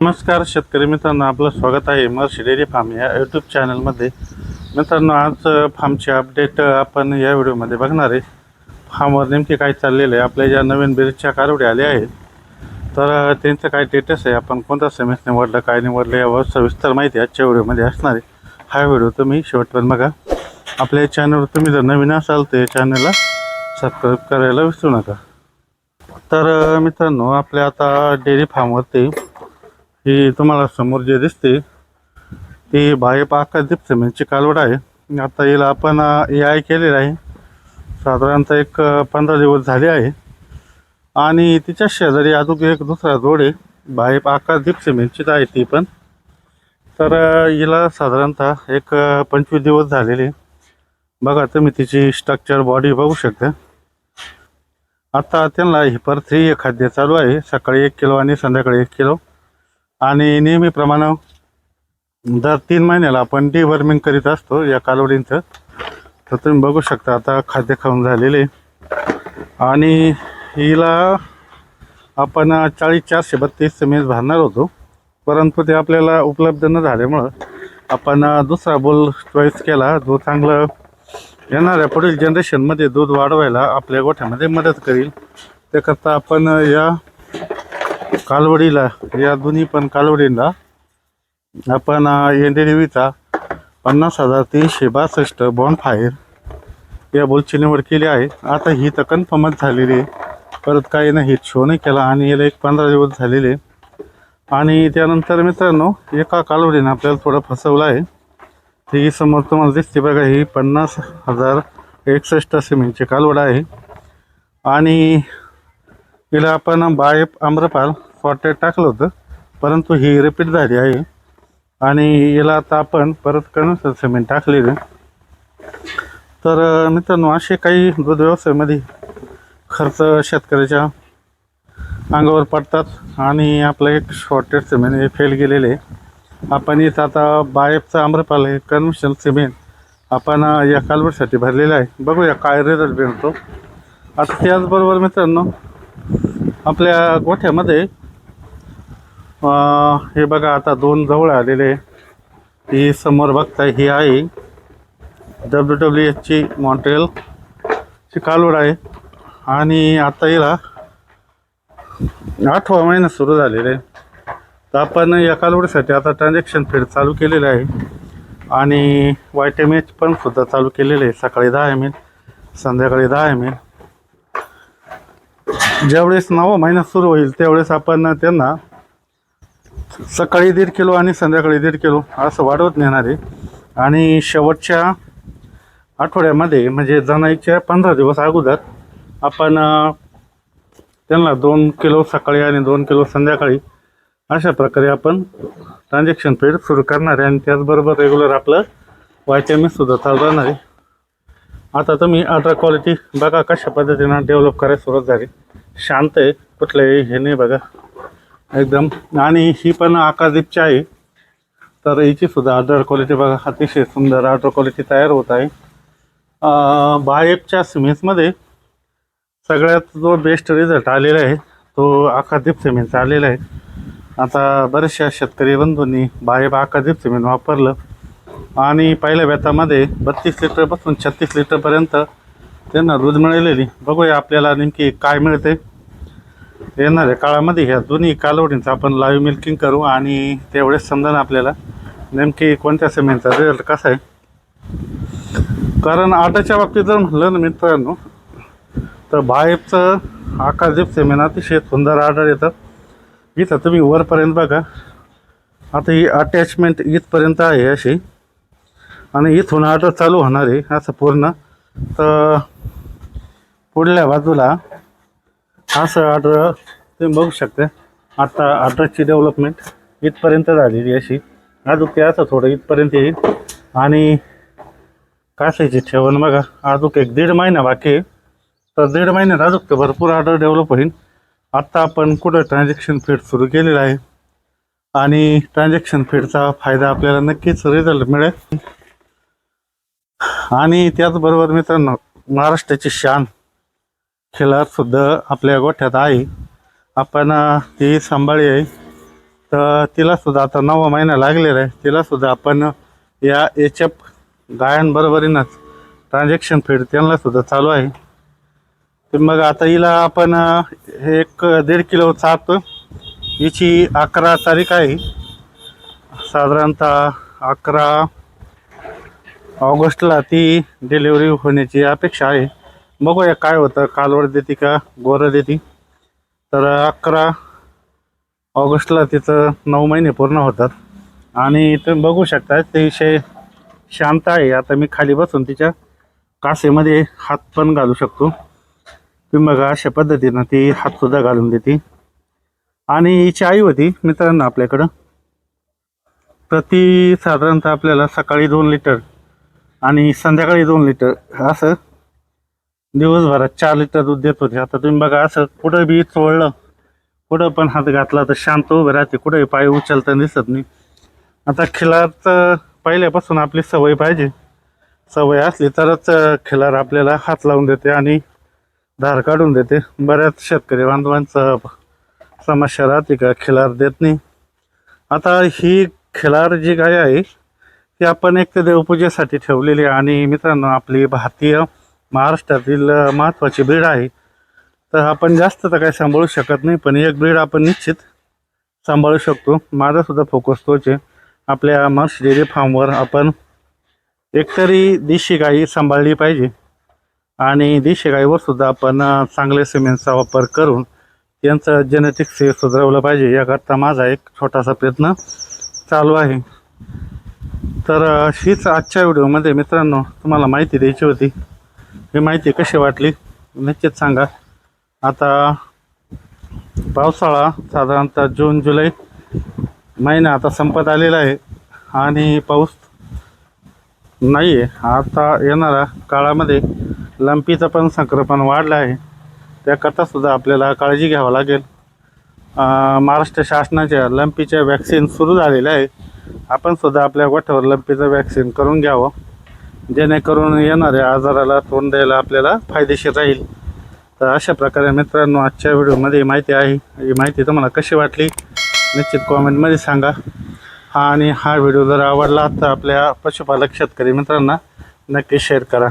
नमस्कार शेतकरी मित्रांनो आपलं स्वागत आहे मर्शी डेअरी फार्म या यूट्यूब चॅनलमध्ये मित्रांनो आज फार्मची फार्मचे अपडेट आपण या व्हिडिओमध्ये बघणार आहे. फार्मवर नेमके काय चाललेलं आहे? आपल्या ज्या नवीन बेरीजच्या कारवडी आल्या आहेत तर त्यांचं काय स्टेटस आहे? आपण कोणता सेमेस निवडलं काय निवडलं यावर सविस्तर माहिती आजच्या व्हिडिओमध्ये असणार आहे. हा व्हिडिओ तुम्ही शेवटपर्यंत बघा. आपल्या चॅनलवर तुम्ही जर नवीन असाल तर चॅनलला सबस्क्राईब करायला विसरू नका. तर मित्रांनो आपल्या आता डेअरी फार्मवरती ही तुम्हाला समोर जे दिसते ती बाह्य आकाशदीप सिमेंटची म्हणजे कालवड आहे. आता हिला आपण ए आय केलेलं आहे. साधारणतः एक पंधरा दिवस झाले आहे. आणि तिच्या शेजारी अजून एक दुसरा जोड आहे. बाह्य आकाशदीप सिमेंटचीच म्हणजे आहे ती पण. तर हिला साधारणतः एक पंचवीस दिवस झालेले बघा तुम्ही तिची स्ट्रक्चर बॉडी बघू शकता. आता त्यांना हिपर थ्री हे खाद्य चालू आहे. सकाळी एक किलो आणि संध्याकाळी एक किलो. आणि नेहमीप्रमाणे दर तीन महिन्याला आपण डिवर्मिंग करीत असतो या कालवडींचं. तर तुम्ही बघू शकता आता खाद्य खाऊन झालेले आणि हिला आपण चाळीस चारशे बत्तीस मेज भरणार होतो. परंतु ते आपल्याला उपलब्ध न झाल्यामुळं आपण दुसरा बोल चॉईस केला. जो चांगलं येणाऱ्या पुढील जनरेशनमध्ये दूध वाढवायला आपल्या गोठ्यामध्ये मदत करील. त्याकरता आपण या कालवडीला या दोन्ही पण कालवडीला आपण एन डी व्हीचा पन्नास हजार तीनशे बासष्ट बॉन्ड फायर या बोलची निवड केली आहे. आता ही तर कन्फर्मच झालेली आहे. परत काही नाही शो नाही केला आणि याला एक पंधरा दिवस झालेले. आणि त्यानंतर मित्रांनो एका कालवडीनं आपल्याला थोडं फसवलं आहे. ती समोर तुम्हाला दिसते बघा ही पन्नास हजार एकसष्ट सिमेंटची कालवड आहे. आणि हिला आपण बाय आम्रपाल फॉर्टेट टाकलं होतं परंतु ही रिपीट झाली आहे. आणि याला आता आपण परत कणसर सिमेंट टाकलेलं तर मित्रांनो असे काही दूध व्यवसायामध्ये खर्च शेतकऱ्याच्या अंगावर पडतात आणि आपलं एक शॉर्टेड सिमेंट हे फेल गेलेले आहे. आपण इथं आता बायफचा आम्रपाल हे कन्व्हेन्शनल सिमेंट आपण या कालवडसाठी भरलेलं आहे. बघूया काय रिझल्ट मिळतो. आता त्याचबरोबर मित्रांनो आपल्या गोठ्यामध्ये हे बघा आता दोन जवळ आलेले ही समोर बघताय ही आहे डब्ल्यू डब्ल्यू एचची मॉन्ट्रेलची कालवड आहे. आणि आता हिला आठवा महिना सुरू झालेला आहे. तर आपण या कालवडीसाठी आता ट्रान्झॅक्शन फेड चालू केलेलं आहे. आणि वाय एम एच पण सुद्धा चालू केलेलं आहे. सकाळी दहा एम एल संध्याकाळी दहा एम एल ज्यावेळेस नवा महिना सुरू होईल त्यावेळेस आपण त्यांना सकाळी दीड किलो आणि संध्याकाळी दीड किलो असं वाढवत नेणार आहे. आणि शेवटच्या आठवड्यामध्ये म्हणजे जनाईच्या पंधरा दिवस अगोदर आपण त्यांना दोन किलो सकाळी आणि दोन किलो संध्याकाळी अशा प्रकारे आपण ट्रान्झॅक्शन पेड सुरू करणार आहे. आणि त्याचबरोबर रेग्युलर आपलं वायटॅमिनसुद्धा चालू राहणार आहे. आता तुम्ही अल्ट्रा क्वालिटी बघा कशा पद्धतीनं डेव्हलप करायला सुरुवात झाली. शांत आहे कुठलंही हे नाही बघा. एकदम आणि ही पण आकाशदीपची आहे. तर हिची सुद्धा अदर क्वालिटी बघा अतिशय सुंदर अल्ट्रा क्वालिटी तयार होत आहे. बायपच्या सिमेंट्समध्ये सगळ्यात जो बेस्ट रिझल्ट आलेला आहे तो आकाशदीप सिमेंटचा आलेला आहे. आता बऱ्याचशा शेतकरी बंधूंनी बाहेब आकाशदीप सिमेंट वापरलं. आणि पहिल्या व्यतामध्ये बत्तीस लिटरपासून छत्तीस लिटरपर्यंत त्यांना दूध मिळालेली. बघूया आपल्याला नेमकी काय मिळते. येणाऱ्या काळामध्ये ह्या दोन्ही कालवडींचं आपण लाईव्ह मिल्किंग करू आणि तेवढेच समजा आपल्याला. नेमकी कोणत्या सिमेंटचा रिझल्ट कसा आहे? कारण आटाच्या बाबतीत जर म्हटलं ना मित्रांनो तर बाहेरचं आकाशदीप सिमेंट अतिशय सुंदर आढळ येतं इथं तुम्ही वरपर्यंत बघा. आता ही अटॅचमेंट इथपर्यंत आहे अशी. आणि इथून ऑर्डर चालू होणार आहे असं पूर्ण. तर पुढल्या बाजूला असं ऑर्डर तुम्ही बघू शकता. आता ऑर्डरची डेव्हलपमेंट इथपर्यंत झालेली अशी. अजून ते असं थोडं इथपर्यंत येईल. आणि कासायची ठेवण बघा. अजून एक दीड महिना बाकी आहे. तर दीड महिन्यात अजून ते भरपूर ऑर्डर डेव्हलप होईल. आत्ता आपण कुठं ट्रान्झॅक्शन फीड सुरू केलेलं आहे. आणि ट्रान्झॅक्शन फीडचा फायदा आपल्याला नक्कीच रिझल्ट मिळेल. आणि त्याचबरोबर मित्रांनो महाराष्ट्राची शान. खिलार सुद्धा आपल्या गोठ्यात आहे. आपण ती सांभाळी आहे. तर तिलासुद्धा आता नवा महिना लागलेला आहे. तिलासुद्धा आपण या एच एफ गायांबरोबरीनंच ट्रान्झॅक्शन फीड त्यांनासुद्धा चालू आहे. तर मग आता हिला आपण एक दीड किलो चाप हिची अकरा तारीख आहे. साधारणतः अकरा ऑगस्टला ती डिलिव्हरी होण्याची अपेक्षा आहे. बघूया काय होतं. कालवड देते का? गोरं देते. तर अकरा ऑगस्टला तिचं नऊ महिने पूर्ण होतात. आणि तुम्ही बघू शकता ते विषय शांत आहे. आता मी खाली बसून तिच्या कासेमध्ये हात पण घालू शकतो. तुम्ही बघा अशा पद्धतीनं ती हातसुद्धा घालून देते. आणि हिची आई होती मित्रांनो आपल्याकडं. प्रति साधारणतः आपल्याला सकाळी दोन लिटर आणि संध्याकाळी दोन लिटर असं दिवसभरात चार लिटर दूध देत होते. आता तुम्ही बघा असं कुठं बी चोळलं कुठं पण हात घातला तर शांत उभे राहते. कुठंही पाय उचलताना दिसत नाही. आता खिलार पहिल्यापासून आपली सवय पाहिजे. सवय असली तरच खिलार आपल्याला हात लावून देते आणि धार काढून देते. बऱ्याच शेतकरी बांधवांचं समस्या राहते का खिलार देत नाही. आता ही खिलार जी गाय आहे ती आपण एक तर देवपूजेसाठी ठेवलेली आणि मित्रांनो आपली भारतीय महाराष्ट्रातील महत्त्वाची ब्रीड आहे. तर आपण जास्त तर काही सांभाळू शकत नाही पण एक ब्रीड आपण निश्चित सांभाळू शकतो. माझासुद्धा फोकस तोच आहे. आपल्या मर्स डेअरी फार्मवर आपण एकतरी देशी गाई सांभाळली पाहिजे. आणि देशी गाईवर सुद्धा आपण चांगल्या चांगले सिमेंटचा वापर करून त्यांचं जेनेटिक्स हे सुधारवलं पाहिजे याकरता माझा एक छोटासा प्रयत्न चालू आहे. तर हीच आजच्या व्हिडिओमध्ये मित्रांनो तुम्हाला माहिती द्यायची होती. ही माहिती कशी वाटली? नक्कीच सांगा. आता पावसाळा साधारणतः जून जुलै महिना आता संपत आलेला आहे आणि पाऊस नाही आहे आता येणारा काळामध्ये लंपीचं पण संक्रमण वाढलं आहे. त्याकरतासुद्धा आपल्याला काळजी घ्यावं लागेल. महाराष्ट्र शासनाच्या लंपीच्या वॅक्सिन सुरू झालेल्या आहे. आपण सुद्धा आपल्या गोठ्यावर लंपीचं वॅक्सिन करून घ्यावं. जेणेकरून येणाऱ्या आजाराला तोंड द्यायला आपल्याला फायदेशीर राहील. तर अशा प्रकारे मित्रांनो आजच्या व्हिडिओमध्ये माहिती आहे. ही माहिती तुम्हाला कशी वाटली निश्चित कॉमेंटमध्ये सांगा. हा आणि हा व्हिडिओ जर आवडला तर आपल्या पशुपालक शेतकरी मित्रांना नक्की शेअर करा.